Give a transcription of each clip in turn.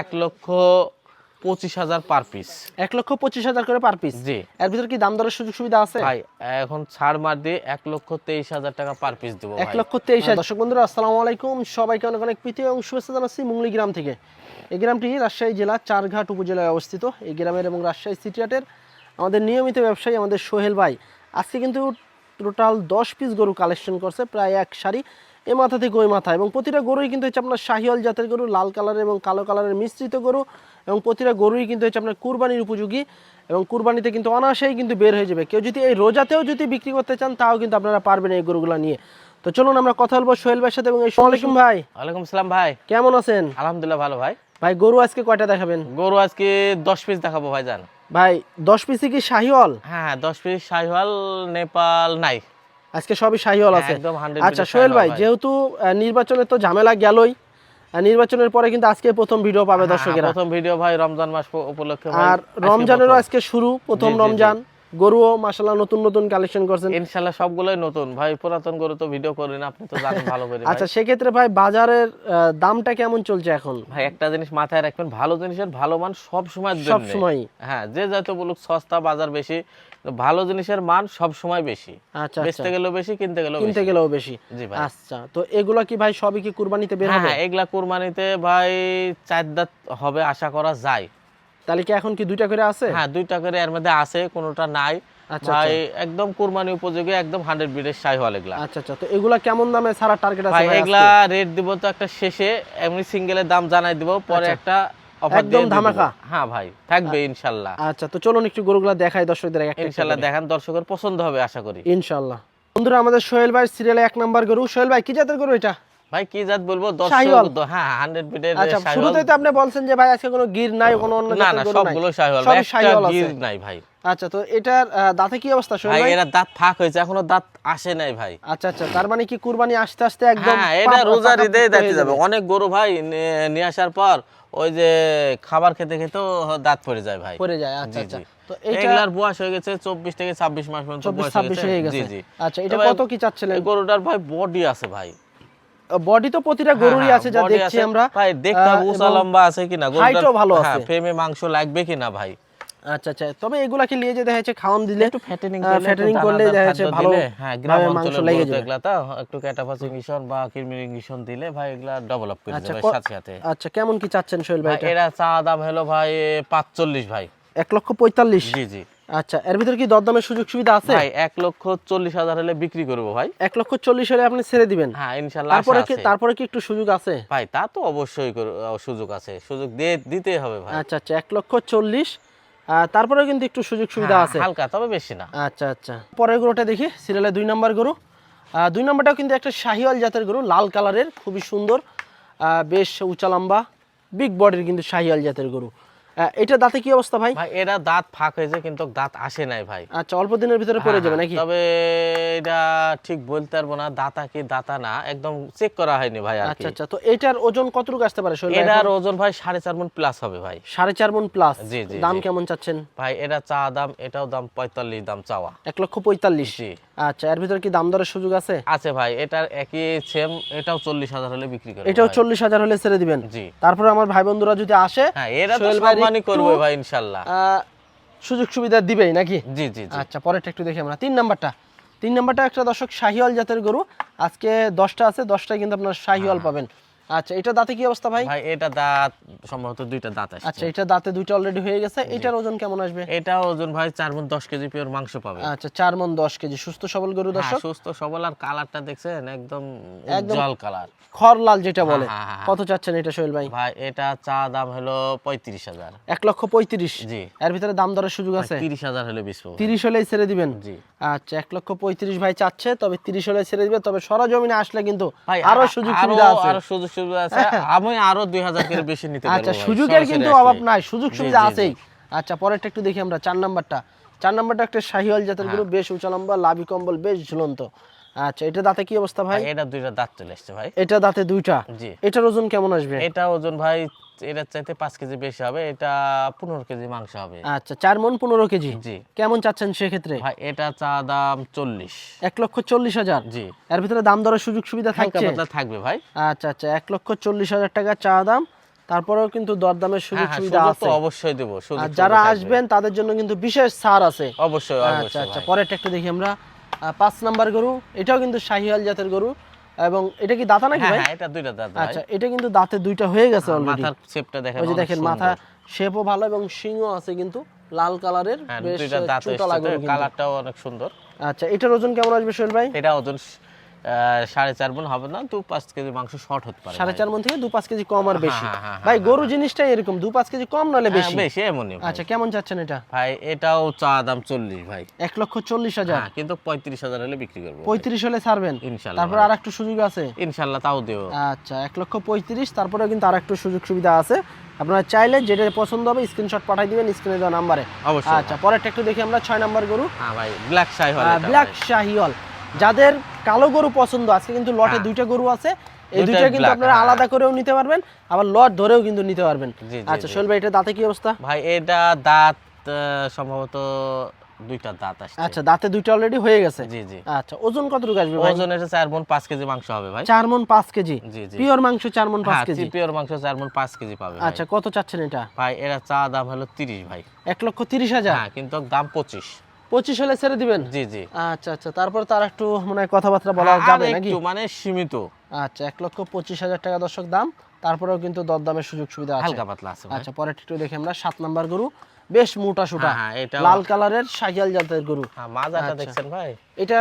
এক লক্ষ পঁচিশ হাজার পার পিস এক লক্ষ পঁচিশ হাজার করে পার পিস জি। এর ভিতরে কি দাম দরের সুযোগ সুবিধা আছে? ভাই এখন ছাড় মার দিয়ে এক লক্ষ তেইশ হাজার টাকা পার পিস দেবো এক লক্ষ তেইশ হাজার। দর্শক বন্ধুরা আসসালামু আলাইকুম। সবাইকে অনেক অনেক প্রীতি এবং শুভেচ্ছা জানাচ্ছি মুংলি গ্রাম থেকে। এই গ্রামটি রাজশাহী জেলা চারঘাট উপজেলায় অবস্থিত। এই গ্রামের এবং রাজশাহী সিটিহাটের আমাদের নিয়মিত ব্যবসায়ী আমাদের সোহেল ভাই। আজকে কিন্তু টোটাল দশ পিস গরু কালেকশন করছে প্রায় এক সারি। এ মাথা থেকে ওই মাথা। এবং প্রতিটা গরুই কিন্তু হচ্ছে আপনার শাহিওয়াল জাতের গরু লাল কালারের এবং কালো কালারের মিশ্রিত গরু এবং প্রতিটা গরুই কিন্তু হচ্ছে আপনার কুরবানির উপযোগী এবং কুরবানিতে কিন্তু অনায়াসেই কিন্তু বের হয়ে যাবে। কেউ যদি এই রোজাতেও যদি বিক্রি করতে চান তাও কিন্তু আপনারা পারবেন এই গরুগুলো নিয়ে। তো চলুন আমরা কথা বলব সোহেল ভাইয়ের সাথে এবং এই সালামালাইকুম ভাই। ওয়ালাইকুম সালাম ভাই। কেমন আছেন? আলহামদুলিল্লাহ ভালো ভাই। ভাই গরু আজকে কয়টা দেখাবেন? গরু আজকে দশ পিস দেখাবো ভাই জান ভাই দশ পিসে কি শাহিওয়াল? হ্যাঁ হ্যাঁ দশ পিস শাহিওয়াল নেপাল নাই। আজকে সবই শাহিওয়াল হ্যাঁ, আছে। আচ্ছা সোহেল ভাই যেহেতু আহ, নির্বাচনের তো ঝামেলা গেলই নির্বাচনের পরে কিন্তু আজকে প্রথম ভিডিও পাবে হ্যাঁ, দর্শকেরা। প্রথম ভিডিও ভাই রমজান মাস উপলক্ষে আর রমজানেরও আজকে শুরু প্রথম। রমজান। গরুও মাসাল্লাহ নতুন নতুন কালেকশন করছেন। ইনশাল্লাহ সবগুলোই নতুন। ভাই পুরাতন গরু তো ভিডিও করি না আপনি তো জানেন ভালো করে। আচ্ছা সেক্ষেত্রে ভাই বাজারের দামটা কেমন চলছে এখন? ভাই একটা জিনিস মাথায় রাখবেন ভালো জিনিসের ভালো মান সব সময় সব সময় হ্যাঁ যে যত বলুক সস্তা বাজার বেশি ভালো জিনিসের মান সব সময় বেশি। আচ্ছা আচ্ছা। বেচতে গেলেও বেশি কিনতে গেলেও কিনতে গেলেও বেশি। জি ভাই। আচ্ছা তো এগুলা কি ভাই সবই কি কুরবানিতে বের হ্যাঁ হবে? হ্যাঁ এগুলা কুরবানিতে ভাই চার দাঁত হবে আশা করা যায়। তাহলে কি এখন কি দুইটা করে আছে? হ্যাঁ দুইটা করে এর মধ্যে আছে কোনোটা নাই। আচ্ছা, ভাই একদম কুরবানি উপযোগী একদম হান্ড্রেড বিডের সাই হল এগুলা। আচ্ছা আচ্ছা তো এগুলা কেমন দামে ছাড়া টার্গেট আছে ভাই এগুলা রেট দিব তো একটা শেষে এমনি সিঙ্গেলের দাম জানাই দিব। পরে আচ্ছা। একটা একদম ধামাকা? হ্যাঁ ভাই থাকবে ইনশাল্লাহ। আচ্ছা তো চলুন একটু গরুগুলা দেখাই দর্শকদের ইনশাল্লাহ দেখান দর্শকের পছন্দ হবে আশা করি। ইনশাল্লাহ। বন্ধুরা আমাদের সোহেল ভাই সিরিয়ালে এক নাম্বার গরু। সোহেল ভাই কি জাতের গরু এটা? ভাই কি জাত বলব? শাহিওয়াল? দর্শক হ্যাঁ হান্ড্রেড বিডের আচ্ছা তো আপনি বলছেন যে ভাই আজকে কোনো গির নাই কোনো অন্য না না সবগুলো শাহিওয়াল একটা গির নাই ভাই। আচ্ছা তো এটার দাঁতে কি অবস্থা ভাই এরা দাঁত ফাঁক হয়েছে এখনও দাঁত আসে নাই ভাই। আচ্ছা আচ্ছা তার মানে কি কুরবানি আস্তে আস্তে একদম হ্যাঁ এটা ঈদে হয়ে দেখতে যাবে। অনেক গরু ভাই নিয়ে আসার পর ওই যে খাবার খেতে খেতে দাঁত পড়ে যায় ভাই। পড়ে যায় আচ্ছা আচ্ছা। তো এগুলার বয়স হয়ে গেছে চব্বিশ থেকে ছাব্বিশ মাস পর্যন্ত বয়স হয়ে গেছে। জি জি। আচ্ছা এটা কত কি চাচ্ছিলেন? গরুটার ভাই বডি আছে ভাই। বডি তো প্রতিটা গরুরই হ্যাঁ, আছে যা দেখছি আমরা। ভাই দেখতে উঁচা লম্বা আছে কিনা height ও ভালো আছে। ফ্রেমে মাংস লাগবে কিনা ভাই? আচ্ছা আচ্ছা তবে এগুলাকে নিয়ে যে দেখা যাচ্ছে খাওয়ান দিলে একটু ফ্যাটেনিং করলে দেখা যাচ্ছে ভালো হ্যাঁ গ্রাম ভাবে মাংস অঞ্চলের লেগে যাবে। এগুলা তো একটু বা ইঞ্জেকশন দিলে ভাই এগুলা ডেভেলপ করে আচ্ছা, যাবে সাথে সাথে। আচ্ছা কেমন কি চাচ্ছেন সোহেল ভাই এরা চা দাম হলো ভাই পাঁচচল্লিশ ভাই। এক লক্ষ পঁয়তাল্লিশ? জি জি। আচ্ছা এর ভিতরে কি দরদামের সুযোগ সুবিধা আছে? ভাই এক লক্ষ চল্লিশ হাজার হলে বিক্রি করব ভাই। এক লক্ষ চল্লিশ হলে আপনি ছেড়ে দিবেন। হ্যাঁ ইনশাল্লাহ তারপরে কি তারপরে কি একটু সুযোগ আছে? ভাই তা তো অবশ্যই সুযোগ আছে। সুযোগ দিয়ে দিতে হবে ভাই। আচ্ছা আচ্ছা এক লক্ষ চল্লিশ। তারপরেও কিন্তু একটু সুযোগ সুবিধা হ্যাঁ, আছে। হালকা তবে বেশি না। আচ্ছা আচ্ছা। পরের গরুটা দেখি সিরিয়ালে দুই নাম্বার গরু। আহ, দুই নাম্বারটাও কিন্তু একটা শাহিওয়াল জাতের গরু লাল কালারের খুবই সুন্দর। আহ, বেশ উঁচা লম্বা বিগ বডির কিন্তু শাহিওয়াল জাতের গরু। এটা দাঁতে কি অবস্থা ভাই? ভাই এরা দাঁত ফাঁক হয়েছে কিন্তু দাঁত আসে নাই ভাই। আচ্ছা অল্প দিনের ভিতরে পড়ে হ্যাঁ, যাবে নাকি? তবে এটা ঠিক বলতে পারব না দাতা কি দাতা না একদম চেক করা হয়নি ভাই আচ্ছা আচ্ছা তো এটার ওজন কতটুকু আসতে পারে শরীর এটার ওজন ভাই সাড়ে চার মন প্লাস হবে ভাই। সাড়ে চার মন প্লাস জি, জি, দাম কেমন চাচ্ছেন? ভাই এটা চা দাম এটাও দাম পঁয়তাল্লিশ দাম চাওয়া। এক লক্ষ পঁয়তাল্লিশ। জি। আচ্ছা এর ভিতরে কি দাম দরের সুযোগ আছে? আছে ভাই এটার একই সেম এটাও চল্লিশ হাজার হলে বিক্রি করে এটাও চল্লিশ হাজার হলে ছেড়ে দিবেন? জি। তারপরে আমার ভাই বন্ধুরা যদি আসে হ্যাঁ এরা তো সম্মানই করবে ভাই ইনশাল্লাহ। আহ, সুযোগ সুবিধা দিবেই নাকি? জি জি জি। আচ্ছা পরেরটা একটু দেখি আমরা। তিন নাম্বারটা। তিন নাম্বারটা একটা দর্শক শাহিওয়াল জাতের গরু। আজকে দশটা আছে দশটায় কিন্তু আপনার শাহিওয়াল পাবেন। আচ্ছা এটা দাঁতে কি অবস্থা ভাই? ভাই এটা দাঁত সম্ভবত দুইটা দাঁত আছে আচ্ছা এটা দাঁতে দুইটা অলরেডি হয়ে গেছে এটার ওজন কেমন আসবে? এটা ওজন ভাই চার মন দশ কেজি পিওর মাংস পাবে। আচ্ছা চার মন দশ কেজি সুস্থ সবল গরু হ্যাঁ, দর্শক? সুস্থ সবল আর কালারটা দেখছেন একদম উজ্জ্বল কালার খড় লাল যেটা বলে। হ্যাঁ, হ্যাঁ, কত চাচ্ছেন এটা সোহেল ভাই? ভাই এটা চা দাম হলো পঁয়ত্রিশ হাজার। এক লক্ষ পঁয়ত্রিশ? জি। এর ভিতরে দাম দরের সুযোগ আছে? তিরিশ হাজার হলে বিশ পাবো তিরিশ হলেই ছেড়ে দিবেন? জি। আচ্ছা এক লক্ষ পঁয়ত্রিশ ভাই চাচ্ছে তবে তিরিশ হলে ছেড়ে দিবে তবে সরজমিনে আসলে কিন্তু আরও সুযোগ সুবিধা আছে। আরও সুযোগ সুবিধা আছে আমি আরও বেশি নিতে পারব আচ্ছা সুযোগের কিন্তু অভাব নাই সুযোগ সুবিধা। আছেই। আচ্ছা পরেরটা একটু দেখি আমরা চার নাম্বারটা। চার নাম্বারটা একটা শাহিওয়াল জাতের হ্যাঁ। গরু বেশ উঁচা লম্বা লাভি কম্বল বেশ ঝুলন্ত। আচ্ছা এটা দাঁতে কি অবস্থা ভাই? ভাই এটা দুইটা দাঁত চলে আসছে ভাই। এটা দাঁতে দুইটা? জি। এটার ওজন কেমন আসবে? এটা ওজন ভাই এটার চাইতে পাঁচ কেজি বেশি হবে এটা পনেরো কেজি মাংস হবে। আচ্ছা চার মন পনেরো কেজি? জি। কেমন চাচ্ছেন সেক্ষেত্রে? ভাই এটা চা দাম চল্লিশ। এক লক্ষ চল্লিশ হাজার? জি। এর ভিতরে দাম দরের সুযোগ সুবিধা থাকছে? থাকবে ভাই। আচ্ছা আচ্ছা এক লক্ষ চল্লিশ হাজার টাকা চা দাম। তারপরেও কিন্তু দরদামের সুযোগ হ্যাঁ হ্যাঁ সুবিধা আছে। অবশ্যই দেবো আর যারা আসবেন তাদের জন্য কিন্তু বিশেষ ছাড় আছে। অবশ্যই আচ্ছা আচ্ছা। পরেরটা একটু দেখি আমরা। পাঁচ নাম্বার গরু এটাও কিন্তু শাহিওয়াল জাতের গরু। এবং এটা কি দাঁতা নাকি হ্যাঁ ভাই? হ্যাঁ এটা দুইটা দাঁত ভাই। আচ্ছা এটা কিন্তু দাঁতে দুইটা হয়ে গেছে অলরেডি মাথার শেপটা দেখেন ওই যে দেখেন মাথা শেপও ভালো এবং শিংও আছে কিন্তু লাল কালারের হ্যাঁ বেশ দুইটা দাঁত আছে কালারটাও অনেক সুন্দর। আচ্ছা এটার ওজন কেমন আসবে সোহেল ভাই? এটা ওজন সাড়ে চার মন হবে না দু পাঁচ কেজি মাংস শর্ট হতে পারে সাড়ে চার মন থেকে দু পাঁচ কেজি কম আর বেশি। হ্যাঁ, হ্যাঁ, ভাই গরু জিনিসটাই এরকম দু পাঁচ কেজি কম হ্যাঁ, বেশি। বেশি এমনই। আচ্ছা কেমন চাচ্ছেন এটা? ভাই এটাও চা দাম চল্লিশ ভাই। এক লক্ষ চল্লিশ হাজার? হ্যাঁ কিন্তু পঁয়ত্রিশ হাজার হলে বিক্রি করব পঁয়ত্রিশ হলে ছাড়বেন? ইনশাল্লাহ তারপর আর একটু সুযোগ আছে? ইনশাল্লাহ তাও দেবো। আচ্ছা এক লক্ষ পঁয়ত্রিশ তারপরে কিন্তু আর একটু সুযোগ সুবিধা আছে। আপনারা চাইলে যেটা পছন্দ হবে স্ক্রিনশট পাঠিয়ে দিবেন স্ক্রিনে দেওয়া নাম্বারে অবশ্যই। আচ্ছা পরেরটা একটু দেখি আমরা ছয় নাম্বার গরু। হ্যাঁ ভাই ব্ল্যাক হলে ব্ল্যাক শাহিওয়াল যাদের কালো গরু পছন্দ আজকে কিন্তু লটে হ্যাঁ। দুইটা গরু আছে এই দুইটা কিন্তু আপনারা হ্যাঁ। আলাদা করেও নিতে পারবেন আবার লট ধরেও কিন্তু নিতে পারবেন। আচ্ছা। সোহেল ভাই এটা দাঁতে কি অবস্থা? ভাই এটা দাঁত সম্ভবত দুইটা দাঁত আসছে। আচ্ছা দাঁতে দুইটা অলরেডি হয়ে গেছে? জি জি। আচ্ছা ওজন কতটুকু আসবে ভাই? ওজন এটা চার মন পাঁচ কেজি মাংস হবে ভাই। চার মন পাঁচ কেজি? জি জি। পিওর মাংস চার মন পাঁচ হ্যাঁ কেজি? পিওর মাংস চার মন পাঁচ কেজি পাবে আচ্ছা কত চাচ্ছেন এটা? ভাই এরা চা দাম হলো তিরিশ ভাই। এক লক্ষ তিরিশ হাজার? হ্যাঁ কিন্তু দাম পঁচিশ। পঁচিশ হলে ছেড়ে দিবেন? জি জি। আচ্ছা আচ্ছা। তারপর তার একটু মনে কথাবার্তা বলা যাবে নাকি? মানে সীমিত। আচ্ছা এক লক্ষ পঁচিশ হাজার টাকা দর্শক দাম। তারপরেও কিন্তু দরদামের সুযোগ সুবিধা আছে। হালকা পাতলা আছে আচ্ছা পরে একটু দেখি আমরা। সাত নাম্বার গরু। বেশ মোটা সুটা। হ্যাঁ, হ্যাঁ, লাল কালারের সাইকেল জাতের গরু। হ্যাঁ মাজাটা আচ্ছা। দেখছেন ভাই? এটা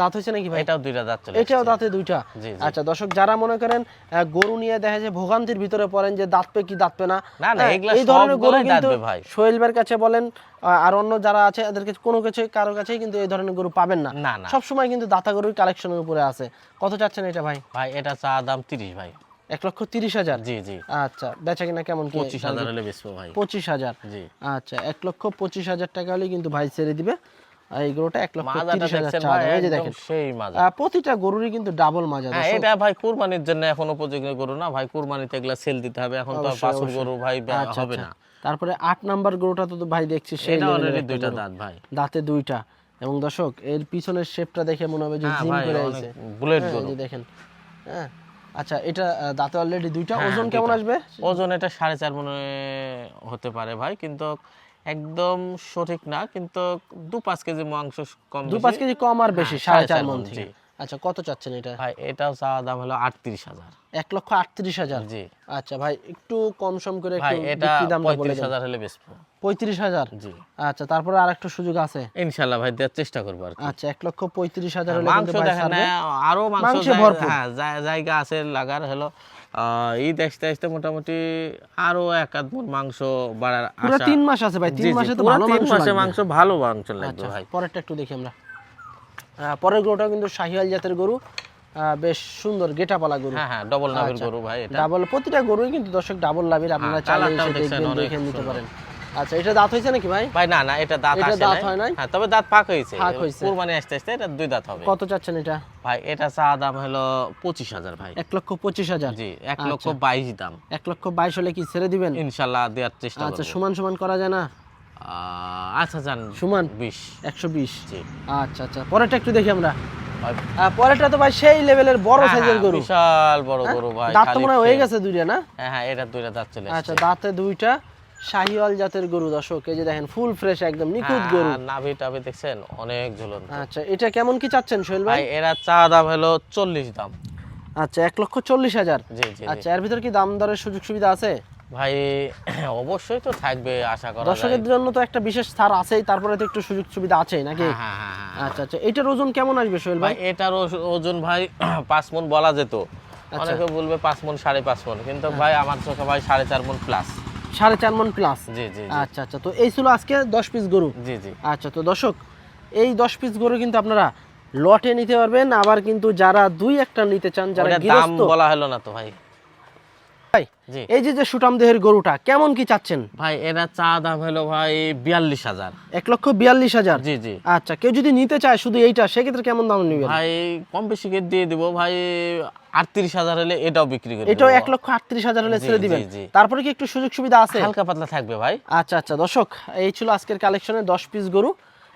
দাঁত হয়েছে নাকি ভাই? এটাও দুইটা দাঁত চলে এটাও দাঁতে দুইটা। আচ্ছা দর্শক যারা মনে করেন গরু নিয়ে দেখা যায় ভোগান্তির ভিতরে পড়েন যে দাঁত পে কি দাঁত পে না এই ধরনের গরু কিন্তু সোহেলবের কাছে বলেন আর অন্য যারা আছে এদের কাছে কোনো কিছু কারও কাছেই কিন্তু এই ধরনের গরু পাবেন না। না না। সব সময় কিন্তু দাতা গরুর কালেকশনের উপরে আছে। কত চাচ্ছেন এটা ভাই? ভাই এটা চা দাম তিরিশ ভাই। এক লক্ষ তিরিশ হাজার? জি জি। আচ্ছা বেচা কিনা কেমন পঁচিশ হাজার হলে বেচবো ভাই। পঁচিশ হাজার? জি। আচ্ছা এক লক্ষ পঁচিশ হাজার টাকা হলে কিন্তু ভাই ছেড়ে দিবে। এই গরুটা এক লক্ষ তিরিশ হাজার দেখছেন চাওয়া ভাই দাম। এই যে দেখেন। সেই মাজা। প্রতিটা গরুরই কিন্তু ডাবল মাজা হ্যাঁ এটা ভাই কুরবানির জন্য এখন উপযোগী গরু না। ভাই কুরবানিতে এগুলা সেল দিতে হবে। এখন তো বাছুর গরু ভাই আচ্ছা, হবে আচ্ছা। না। তারপরে আট নাম্বার গরুটা তো ভাই দেখছি সেই দুইটা দাঁত ভাই। দাঁতে দুইটা। এবং দর্শক এর পিছনের শেপটা দেখে মনে হবে যে হ্যাঁ জিম করে আইছে। বুলেট হ্যাঁ, গরু। দেখেন। হ্যাঁ আচ্ছা এটা দাঁতে অলরেডি দুইটা? হ্যাঁ, ওজন কেমন আসবে? ওজন এটা সাড়ে চার মনে হতে পারে ভাই কিন্তু একদম সঠিক না কিন্তু দু পাঁচ কেজি মাংস কম দু পাঁচ কেজি কম আর বেশি হ্যাঁ, সাড়ে চার মন থেকে। আচ্ছা কত চাচ্ছেন এটা? ভাই এটাও চাওয়া দাম হলো আটত্রিশ হাজার। এক লক্ষ আটত্রিশ হাজার? জি। আচ্ছা ভাই একটু কম সম করে ভাই এটা পঁয়ত্রিশ হাজার হলে পঁয়ত্রিশ হাজার? জি। আচ্ছা তারপরে আর একটু সুযোগ আছে? ইনশাল্লাহ ভাই দেওয়ার চেষ্টা করব আর আচ্ছা এক লক্ষ পঁয়ত্রিশ হাজার হলে মাংস দেখেন। আরও মাংস। হ্যাঁ জায়গা আছে লাগার হলো ঈদ আসতে আসতে মোটামুটি আরও এক আধ মাংস বাড়ার আশা। তিন মাস আছে ভাই তিন মাসে তো ভালো মাংস মাসে ভালো মাংস লাগবে আচ্ছা ভাই। পরেরটা একটু দেখি আমরা। পরের গরুটা কিন্তু শাহিয়াল জাতের গরু। বেশ সুন্দর গেটাপালা গরু। হ্যাঁ হ্যাঁ ডবল নাভের আচ্ছা। গরু ভাই এটা। ডাবল প্রতিটা গরুই কিন্তু দর্শক ডাবল লাভের আপনারা হ্যাঁ, চাইলে কালারটাও এসে দেখবেন দেখে নিতে পারেন। আচ্ছা এটা দাঁত হয়েছে নাকি ভাই? ভাই না না এটা দাঁত এটা আসে দাঁত হয় নাই? হ্যাঁ তবে দাঁত পাক হয়েছে। ফাঁক হয়েছে। কুরবানি আসতে আসতে এটা দুই দাঁত হবে। কত চাচ্ছেন এটা? ভাই এটা চা দাম হলো পঁচিশ হাজার ভাই। এক লক্ষ পঁচিশ হাজার? জি এক আচ্ছা। লক্ষ বাইশ দাম। এক লক্ষ বাইশ হলে কি ছেড়ে দিবেন? ইনশাল্লাহ দেওয়ার চেষ্টা আচ্ছা সমান সমান করা যায় না? আচ্ছা যান। সমান বিশ। একশো বিশ। জি। আচ্ছা আচ্ছা পরেরটা একটু দেখি আমরা। পরেরটা তো ভাই সেই লেভেলের বড় হ্যাঁ, সাইজের হ্যাঁ, গরু। বিশাল বড় হ্যাঁ? গরু ভাই দাঁত তো মনে হয়ে গেছে দুইটা না? হ্যাঁ হ্যাঁ এটা দুইটা দাঁত চলে আচ্ছা দাঁতে দুইটা শাহিওয়াল জাতের গরু দর্শক এই যে দেখেন ফুল ফ্রেশ একদম নিখুঁত গরু। নাভি টাভি দেখছেন অনেক ঝুলন্ত। আচ্ছা এটা কেমন কি চাচ্ছেন সোহেল ভাই? এরা চা দাম হলো চল্লিশ দাম। আচ্ছা এক লক্ষ চল্লিশ হাজার। জি জি জি। আচ্ছা এর ভিতরে কি দাম দরের সুযোগ সুবিধা আছে? ভাই অবশ্যই তো থাকবে আশা করা দর্শকের জন্য তো একটা বিশেষ ছাড় আছেই তারপরে তো একটু সুযোগ সুবিধা আছেই নাকি? হ্যাঁ হ্যাঁ হ্যাঁ, আচ্ছা আচ্ছা এটার ওজন কেমন আসবে সোহেল ভাই? এটার ওজন ভাই পাঁচ মন বলা যেত। আচ্ছা। অনেকে বলবে পাঁচ মন সাড়ে পাঁচ মন কিন্তু ভাই আমার চোখে ভাই সাড়ে চার মন প্লাস সাড়ে চার মন প্লাস জি জি জি। আচ্ছা আচ্ছা তো এই ছিল আজকে দশ পিস গরু। জি জি। আচ্ছা তো দর্শক এই দশ পিস গরু কিন্তু আপনারা লটে নিতে পারবেন। আবার কিন্তু যারা দুই একটা নিতে চান যারা দাম বলা হলো না তো ভাই। ভাই এই যে যে সুটাম দেহের গরুটা কেমন কি চাচ্ছেন? ভাই এরা চা দাম হলো ভাই বিয়াল্লিশ হাজার। এক লক্ষ বিয়াল্লিশ হাজার? জি জি। আচ্ছা কেউ যদি নিতে চায় শুধু এইটা সেক্ষেত্রে কেমন দাম ভাই কম বেশি দিয়ে দিব ভাই আটত্রিশ হাজার হলে এটাও বিক্রি করে এটাও এক লক্ষ আটত্রিশ হাজার হলে ছেড়ে দিবেন। তারপরে কি একটু সুযোগ সুবিধা আছে? হালকা পাতলা থাকবে ভাই। আচ্ছা আচ্ছা দর্শক এই ছিল আজকের কালেকশনে দশ পিস গরু।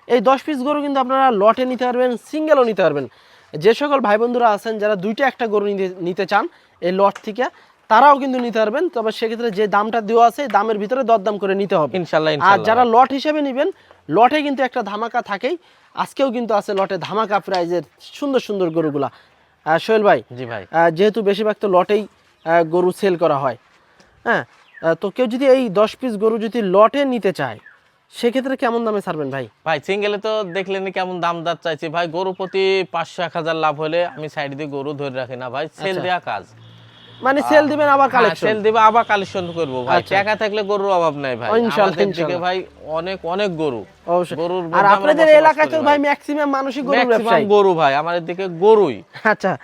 এই দশ পিস গরু কিন্তু আপনারা লটে নিতে পারবেন সিঙ্গেলও নিতে পারবেন। যে সকল ভাই বন্ধুরা আছেন যারা দুইটা একটা গরু নিতে চান এই লট থেকে তারাও কিন্তু নিতে পারবেন। তবে সেক্ষেত্রে যে দামটা দেওয়া আছে দামের ভিতরে দরদাম করে নিতে হবে। ইনশাল্লাহ আর যারা লট হিসেবে নেবেন লটে কিন্তু একটা ধামাকা থাকেই। আজকেও কিন্তু আছে লটে ধামাকা প্রাইজের সুন্দর সুন্দর গরুগুলা। সোহেল ভাই জি ভাই। যেহেতু বেশিরভাগ তো লটেই গরু সেল করা হয়। হ্যাঁ তো কেউ যদি এই দশ পিস গরু যদি লটে নিতে চায় সেক্ষেত্রে কেমন দামে ছাড়বেন ভাই? ভাই সিঙ্গেলে তো দেখলেন কেমন দাম দাঁত চাইছি। ভাই গরু প্রতি পাঁচশো এক হাজার লাভ হলে আমি সাইড দিয়ে গরু ধরে রাখি না ভাই। সেল আচ্ছা। দেওয়া কাজ। মানে সেল দিবেন আবার কালেকশন সেল দিবা আবার কালেকশন করব ভাই। আচ্ছা। টাকা থাকলে গরুর অভাব নাই ভাই। ইনশাল্লাহ। ভাই অনেক অনেক গরু। অবশ্যই। গরুর আর আপনাদের এলাকায় তো ভাই। ম্যাক্সিমাম মানুষই গরু ম্যাক্সিমাম গরু ভাই আমাদের দিকে গরুই। আচ্ছা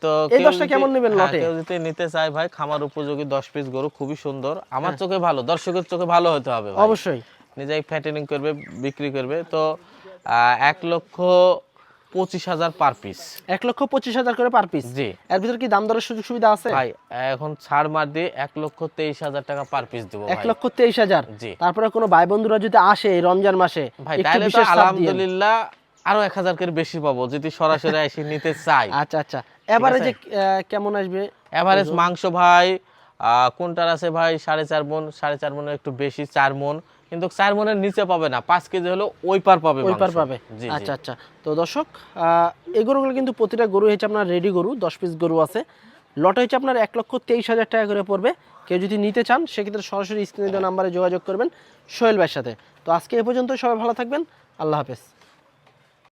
তো এই কেউ দশটা যদি- কেমন নেবেন হ্যাঁ, লটে? কেউ যদি নিতে চায় ভাই খামার উপযোগী দশ পিস গরু খুবই সুন্দর। হ্যাঁ। আমার চোখে ভালো দর্শকের চোখে ভালো হতে হবে অবশ্যই। নিজেই ফ্যাটেনিং করবে বিক্রি করবে। তো আহ, এক লক্ষ পঁচিশ হাজার পার পিস এক লক্ষ পঁচিশ হাজার করে পার পিস জি। এর ভিতরে কি দাম দরের সুযোগ সুবিধা আছে? ভাই এখন ছাড় মার দিয়ে এক লক্ষ তেইশ হাজার টাকা পার পিস দেবো এক লক্ষ তেইশ হাজার? জি। তারপরে কোনো ভাই বন্ধুরা যদি আসে রমজান মাসে ভাই তাহলে তো। আলহামদুলিল্লাহ আরও এক হাজার করে বেশি পাবো যদি সরাসরি এসে নিতে চাই। আচ্ছা আচ্ছা। আহ, কেমন আসবে? এভারেজ মাংস ভাই কোনটার আছে ভাই? সাড়ে চার মন সাড়ে চার মনের একটু বেশি চার মন। কিন্তু চার মনের নিচে পাবে না পাঁচ কেজি হলো ওই পার পাবে ওই পার পাবে। আচ্ছা আচ্ছা। তো দর্শক এই গরুগুলো কিন্তু প্রতিটা গরু হচ্ছে আপনার রেডি গরু দশ পিস গরু আছে। লট হচ্ছে আপনার এক লক্ষ তেইশ হাজার টাকা করে পড়বে। কেউ যদি নিতে চান সেক্ষেত্রে সরাসরি স্ক্রিনে দেওয়া নাম্বারে যোগাযোগ করবেন সোহেল ভাইয়ের সাথে। তো আজকে এ পর্যন্ত সবাই ভালো থাকবেন। আল্লাহ হাফেজ।